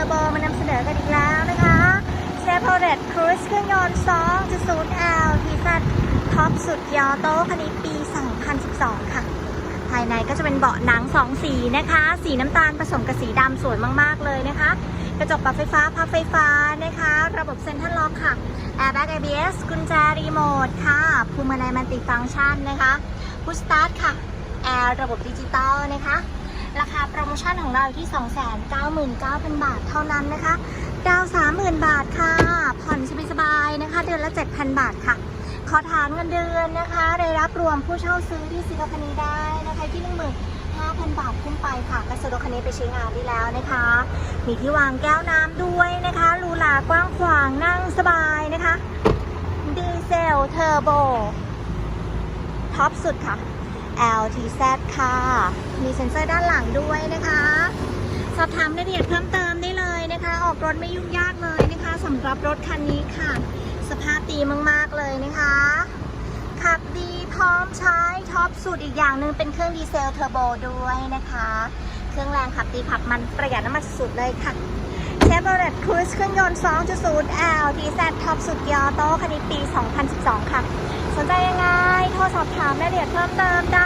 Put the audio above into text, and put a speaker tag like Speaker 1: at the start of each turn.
Speaker 1: อร์โบมานำเสนอกันอีกแล้วนะคะเชฟโรเลตครูซเครื่องยนต์ 2.0 L ทีซัท็อปสุดยอโต้คันนี้ปี 2012 ค่ะ ภายในก็จะเป็นเบาะหนัง 2 สีนะคะ สีน้ำตาลผสมกับสีดำสวยมากๆเลยนะคะ กระจกปรับไฟฟ้าพับไฟฟ้านะคะ ระบบเซ็นทรัลล็อกค่ะ Airbag ABS กุญแจรีโมทค่ะภูมิในมัลติฟังก์ชันนะคะพุชสตาร์ทค่ะแอร์ระบบดิจิตอลนะคะ ชั่นของเราอยู่ที่ 299,000 บาทเท่านั้นนะคะดาว30,000 บาทค่ะ ผ่อนสบายๆนะคะ เดือนละ 7,000 บาทค่ะ ขอฐานเงินเดือนนะคะรายรับรวมผู้เช่าซื้อที่ซื้อรถคันนี้ได้นะคะที่15,000 บาทขึ้นไปค่ะก็ซื้อรถคันนี้ไปใช้งานได้แล้วนะคะ มีที่วางแก้วน้ำด้วยนะคะรูหรากว้างขวางนั่งสบายนะคะ ดีเซลเทอร์โบท็อปสุดค่ะ LTZ ค่ะ มีเซ็นเซอร์ด้านหลังด้วยนะคะ สอบถามรายละเอียดเพิ่มเติมได้เลยนะคะ ออกรถไม่ยุ่งยากเลยนะคะสำหรับรถคันนี้ค่ะ สภาพดีมากๆเลยนะคะ ขับดีพร้อมใช้ท็อปสุดอีกอย่างหนึ่งเป็นเครื่องดีเซลเทอร์โบด้วยนะคะ เครื่องแรงขับดีขับมันประหยัดน้ำมันสุดเลยค่ะเชฟโรเลตครูซเครื่องยนต์ 2.0 L TZ ท็อปสุดยอโต้คันนี้ปี 2012 ค่ะ สนใจยังไง โทรสอบถามรายละเอียดเพิ่มเติมได้